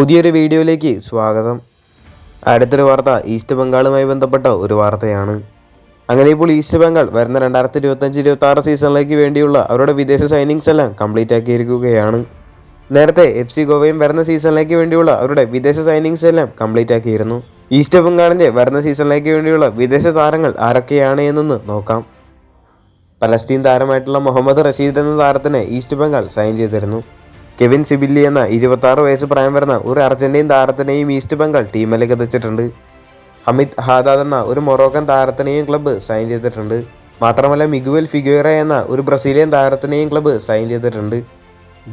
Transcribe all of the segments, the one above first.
പുതിയൊരു വീഡിയോയിലേക്ക് സ്വാഗതം. അടുത്തൊരു വാർത്ത ഈസ്റ്റ് ബംഗാളുമായി ബന്ധപ്പെട്ട ഒരു വാർത്തയാണ്. അങ്ങനെ ഇപ്പോൾ ഈസ്റ്റ് ബംഗാൾ വരുന്ന രണ്ടായിരത്തി ഇരുപത്തഞ്ച് ഇരുപത്തി ആറ് സീസണിലേക്ക് വേണ്ടിയുള്ള അവരുടെ വിദേശ സൈനിങ്സ് എല്ലാം കംപ്ലീറ്റ് ആക്കിയിരിക്കുകയാണ്. നേരത്തെ എഫ് സി ഗോവയും വരുന്ന സീസണിലേക്ക് വേണ്ടിയുള്ള അവരുടെ വിദേശ സൈനിങ്സ് എല്ലാം കംപ്ലീറ്റ് ആക്കിയിരുന്നു. ഈസ്റ്റ് ബംഗാളിന്റെ വരുന്ന സീസണിലേക്ക് വേണ്ടിയുള്ള വിദേശ താരങ്ങൾ ആരൊക്കെയാണ് എന്നൊന്ന് നോക്കാം. പലസ്തീൻ താരമായിട്ടുള്ള മുഹമ്മദ് റഷീദ് എന്ന താരത്തിന് ഈസ്റ്റ് ബംഗാൾ സൈൻ ചെയ്തിരുന്നു. കെവിൻ സിബില്ലി എന്ന ഇരുപത്തി ആറ് വയസ്സ് പ്രായം വരുന്ന ഒരു അർജന്റീൻ താരത്തിനെയും ഈസ്റ്റ് ബംഗാൾ ടീമിലേക്ക് എത്തിച്ചിട്ടുണ്ട്. അമിത് ഹാദാദ് എന്ന ഒരു മൊറോക്കൻ താരത്തിനെയും ക്ലബ്ബ് സൈൻ ചെയ്തിട്ടുണ്ട്. മാത്രമല്ല മിഗുവൽ ഫിഗുവേറ എന്ന ഒരു ബ്രസീലിയൻ താരത്തിനെയും ക്ലബ്ബ് സൈൻ ചെയ്തിട്ടുണ്ട്.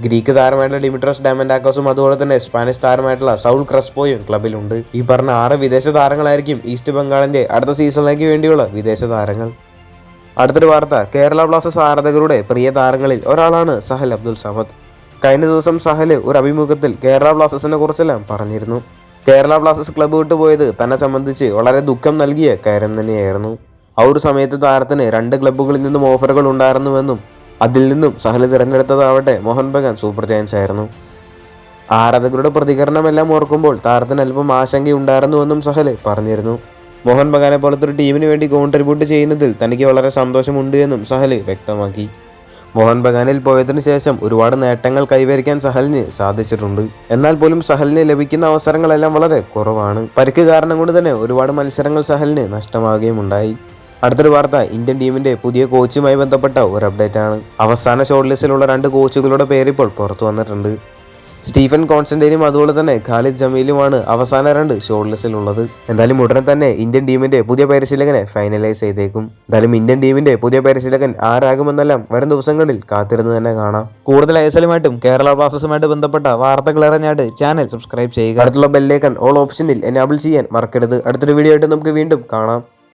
ഗ്രീക്ക് താരമായിട്ടുള്ള ഡിമിട്രോസ് ഡാമൻഡാക്കോസും അതുപോലെ തന്നെ സ്പാനിഷ് താരമായിട്ടുള്ള സൗൾ ക്രസ്പോയും ക്ലബിലുണ്ട് ഈ പറഞ്ഞ ആറ് വിദേശ താരങ്ങളായിരിക്കും ഈസ്റ്റ് ബംഗാളിന്റെ അടുത്ത സീസണിലേക്ക് വേണ്ടിയുള്ള വിദേശ താരങ്ങൾ. അടുത്തൊരു വാർത്ത കേരള ബ്ലാസ്റ്റേഴ്സ് ആരാധകരുടെ പ്രിയ താരങ്ങളിൽ ഒരാളാണ് സഹൽ അബ്ദുൽ സമദ്. കഴിഞ്ഞ ദിവസം സഹൽ ഒരു അഭിമുഖത്തിൽ കേരള ബ്ലാസ്റ്റേഴ്സിനെ കുറിച്ചെല്ലാം പറഞ്ഞിരുന്നു. കേരള ബ്ലാസ്റ്റേഴ്സ് ക്ലബ്ബ് വിട്ടുപോയത് തന്നെ സംബന്ധിച്ച് വളരെ ദുഃഖം നൽകിയ കാര്യം തന്നെയായിരുന്നു. ആ ഒരു സമയത്ത് താരത്തിന് രണ്ട് ക്ലബ്ബുകളിൽ നിന്നും ഓഫറുകൾ ഉണ്ടായിരുന്നുവെന്നും അതിൽ നിന്നും സഹൽ തിരഞ്ഞെടുത്തതാവട്ടെ മോഹൻ ബഗാൻ സൂപ്പർ ജയൻസ് ആയിരുന്നു. ആരാധകരുടെ പ്രതികരണമെല്ലാം ഓർക്കുമ്പോൾ താരത്തിന് അല്പം ആശങ്കയുണ്ടായിരുന്നുവെന്നും സഹൽ പറഞ്ഞിരുന്നു. മോഹൻ ബഗാനെ പോലത്തെ ഒരു ടീമിന് വേണ്ടി കോൺട്രിബ്യൂട്ട് ചെയ്യുന്നതിൽ തനിക്ക് വളരെ സന്തോഷമുണ്ട് എന്നും സഹൽ വ്യക്തമാക്കി. മോഹൻ ബഗാനിൽ പോയതിനു ശേഷം ഒരുപാട് നേട്ടങ്ങൾ കൈവരിക്കാൻ സഹലിന് സാധിച്ചിട്ടുണ്ട്. എന്നാൽ പോലും സഹലിന് ലഭിക്കുന്ന അവസരങ്ങളെല്ലാം വളരെ കുറവാണ്. പരിക്ക് കാരണം കൊണ്ട് തന്നെ ഒരുപാട് മത്സരങ്ങൾ സഹലിന് നഷ്ടമാവുകയും ഉണ്ടായി അടുത്തൊരു വാർത്ത ഇന്ത്യൻ ടീമിന്റെ പുതിയ കോച്ചുമായി ബന്ധപ്പെട്ട ഒരു അപ്ഡേറ്റ് ആണ് അവസാന ഷോർട്ട് ലിസ്റ്റിലുള്ള രണ്ട് കോച്ചുകളുടെ പേര് ഇപ്പോൾ പുറത്തു വന്നിട്ടുണ്ട്. സ്റ്റീഫൻ കോൺസ്റ്റന്റൈനും അതുപോലെ തന്നെ ഖാലിദ് ജമീലുമാണ് അവസാന രണ്ട് ഷോർട്ട് ലിസ്റ്റിലുള്ളത് എന്തായാലും ഉടനെ തന്നെ ഇന്ത്യൻ ടീമിന്റെ പുതിയ പരിശീലകനെ ഫൈനലൈസ് ചെയ്തേക്കും. എന്തായാലും ഇന്ത്യൻ ടീമിന്റെ പുതിയ പരിശീലകൻ ആരാകുമെന്നെല്ലാം വരും ദിവസങ്ങളിൽ കാത്തിരുന്ന് തന്നെ കാണാം. കൂടുതൽ ഐസലുമായിട്ടും കേരള ബ്ലാസ്റ്റേഴ്സുമായിട്ട് ബന്ധപ്പെട്ട വാർത്തകൾ അറിഞ്ഞാട്ട് ചാനൽ സബ്സ്ക്രൈബ് ചെയ്യുക. അടുത്തുള്ള ബെല്ലേക്കൺ ഓൾ ഓപ്ഷനിൽ എനാബിൾ ചെയ്യാൻ മറക്കരുത്. അടുത്തൊരു വീഡിയോ ആയിട്ട് നമുക്ക് വീണ്ടും കാണാം.